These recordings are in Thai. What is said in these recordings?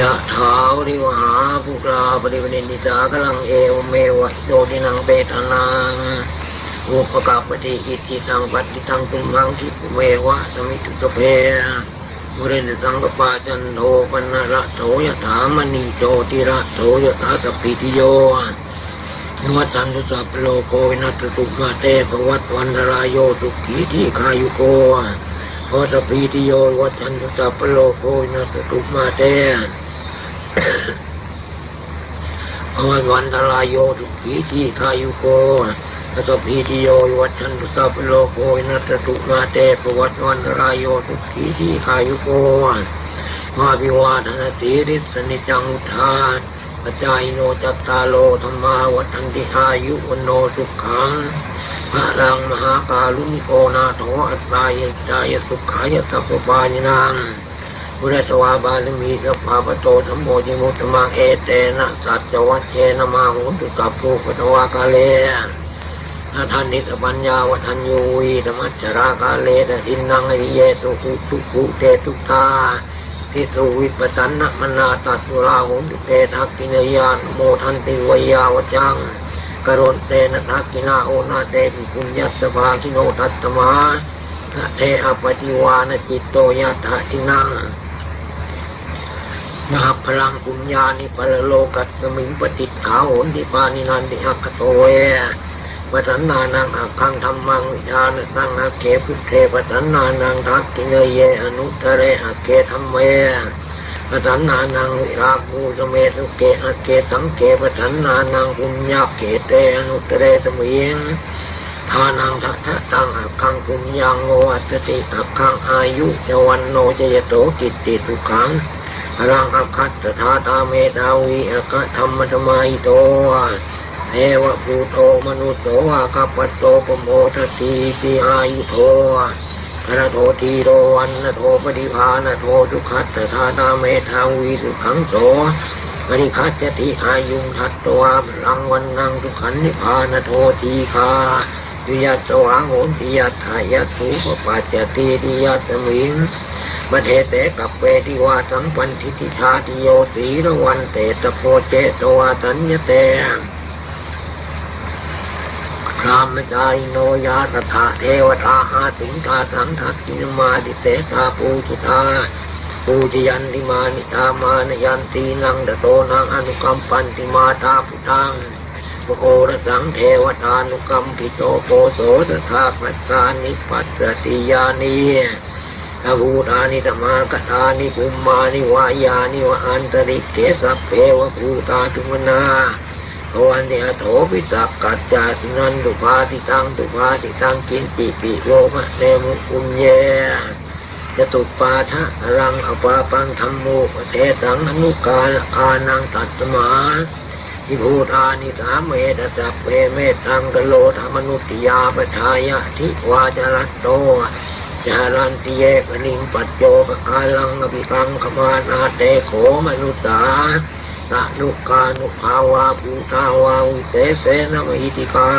ยะถาวริวหาภูกราปริวเนนิจากลังเอวเมวะโดดินังเบตนังอุปกาปฏิอิติตังปฏิตังตุมังทิปเมวะสมิตุตเพบุเรนสังกปาจันโทปนระโสยถามณีโจติระโสยถาสพพิติโยนวัตันตุสัพโลโกวินัสตุมาเตปวัตวันรายโยสุขีที่คายุโกโอตปีติโยวัชันตุสัพโลโกนัสตุมาเต อวันวันตรายโยทุกีทีคายุโกนัสปีติโยวัชันตุสัพโลโกนัสตุมาเตปวัตวันตรายโยทุกีทีคายุโกมาวิวาทนาสีริสนิจังุทานปัจจายโนจัตตาโลธรรมาวัฏันติอายุวันโนสุขังพระรังมหาการุณิโกนาโถอัตตายจายสุขายสัพพปานินาง พุทธสวาบาลมีสัพพาปโตธรรมโมจิมุตมังเอเตนะสัจวัชเชนมาหุนตุกับภูปตวากาเลนาทานนิสปัญญาวัฒนยูวีธรรมจรากาเลตทินนังอิเยสุขุทุกุเตตุตาทิสุวิปตันนมนาตัสุราหุนตุเตทักกินยานโมทันติวยาวจังกรณเตนะทักกินาโอนาเตปิปุญญสภาคิโนทัตตมานะเทอปฏิวานจิตโตยะถาทินัง มาพลังปุญญานิปรโลกัสมิงปฏิขาโหนทิปานินันติอัคโตเวปัฏนานังอักขังธรรมังวิชานสังอาเกพุทเทปัฏนานังทักกิเนเยอนุตเรอเกธรรมเวปทันนานังวิราภูสเมตุเกอเกตังเกปทันนานังปุญญาเกเตอนุตเรสมิงทานังทัตตังอักขังปุญญังโงอัตติอักขังอายุจวันโนจยโตกิตติทุขัง อรังอักขัตถาตาเมตาวิอักขธรรมธรรมายโตเอวะภูโตมนุสโสอาคัปโตปโมทตีติอายุโทพระโททีโรวันนโทปฏิภาณโททุขัตถานาเมธาวีสุขังโสปริคัจติอายุงทัตตวาพลังวันนังทุขันนิพานโททีคาวิยัตสวางโหนติยัตถายัตถุปปัจจติติยัตสมิง มเทเตกับเปติวาสัมปันทิติชาติโยสีระวันเตตโพเจตวาสัญญเตพรามจายโนยาตถาเทวตาอาสิงตาสังทักินมาดิเสตาปูจิตาปูจยันติมานิตามานยันตีนังดโตนังอนุกัมปันติมาตาพุทังโอรสังเทวตานุกัมปิโตโปโสตถาปัสสานิปัสสติยานี ภูตานิธรรมากถานิภูมานิวายานิวะอันตริเกสัพเพวภูตาทุมนาโวันเดียโถปิสักกัจจาตินันตุภาติตังตุภาติตังกินติปิโลมะเนมุกุมเยจตุปาทะรังอปาปังธรรมโมปเทสังอนุกาลอานังตัตมาทิภูตานิสามเมตสัพเพเมตังกโลธรรมนุติยาปชายะทิวาจรัตโต จารันติเยกนิงปัจโยปกาลังอภิกังขมานาเตโขมนุสาตะนุกานุภาวาภูตาวาวิเศษเสนมหิติกา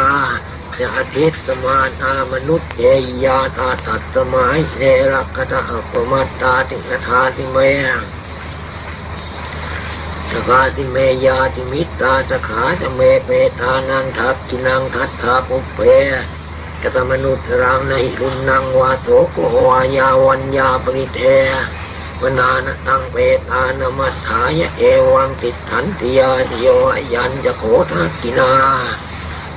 จะอธิสมาธามนุษย์เยยาตาตัดสมัยเนรักตะอัปมัตตาติกทาติเมยสกาติเมยาติมิตตาสขาจะเมเปตานังทักกินังทัตถาปุเพ กตมนุษย์รังในรุนนังวาโตโกวายาวัญญาปริเทวนานตังเปตานมัฏฐายเอวังติทันติยาโยยันจะโขทักกินา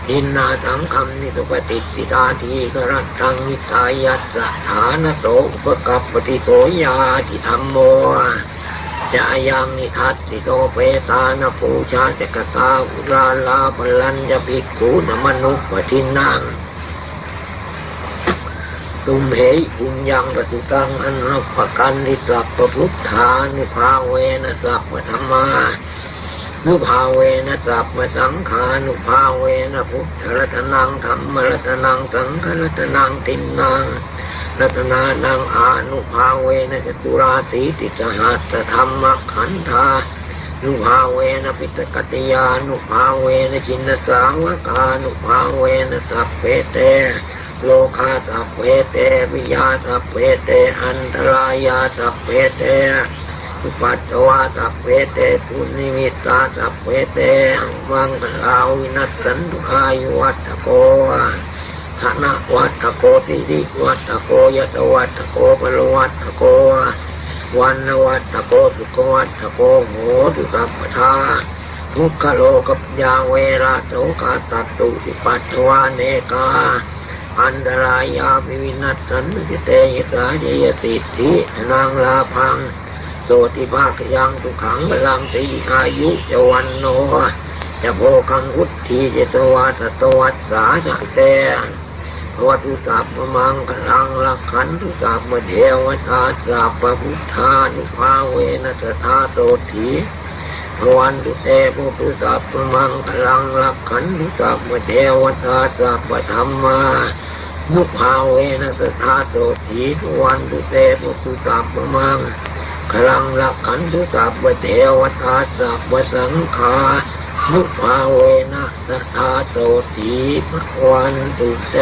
ทินนาสังคำนิสุปฏิสิตาทีกรัตังนิทายัสสะฐานโตอุปกัปปติโสยาทิธรรมโมจะยังนิทัสสิโตเปตานปูชาจกตาอุราลาปลัญจะภิกขุนมนุปทินัง ตุมเหยปุญญังปฏิตังอันรับปะกันนิสัพปพุทธานุภาเวนะสัพพธรรมานุภาเวนะสัพพสังขานุภาเวนะพุทธรัตนังธรรมรัตนังสังฆรัตนังตินนังรัตนานังอานุภาเวนะจตุราสีติสหัสธรรมขันธานุภาเวนะปิตกติยานุภาเวนะจินนสาวกานุภาเวนะสัพเพเต โลคาสัพเพเตวิยาสัพเพเตอันตรายาสัพเพเตสุปัจจวาสัพเพเตปุนิมิตาสัพเพเตวังคลาวินัสสันตุอายุวัตโกธนะวัตโกติริวัตโกยตวัตโกปรวัตโกวันนวัตโกสุขวัตโกโหตุสัพพทาทุกขโลกับยาเวราโสกาตัตุสิปัจจวาเนกา อันตรายาภิวินัสสันติเตยสาเยยติทินางลาพังโสติภาคยังทุขังพลังตีอายุจวันโนจะโพคังวุฒิเจตวัตตวัตสาจะเตวัตุสัพมังคลังลักขันตุสัพพเทวตาสัพพุทธานุภาเวนัสธาโตถี วันตุเตปุตุสัพมังคลังลักขันตุสัพเทวตาสัพพธรรมานุภาเวนัสธาโตถีทุวันตุเตปุตุสัพมังคลังรักขันตุสัพเทวตาสัพพสังฆานุภาเวนะสทธาโตถีพระวันตุเต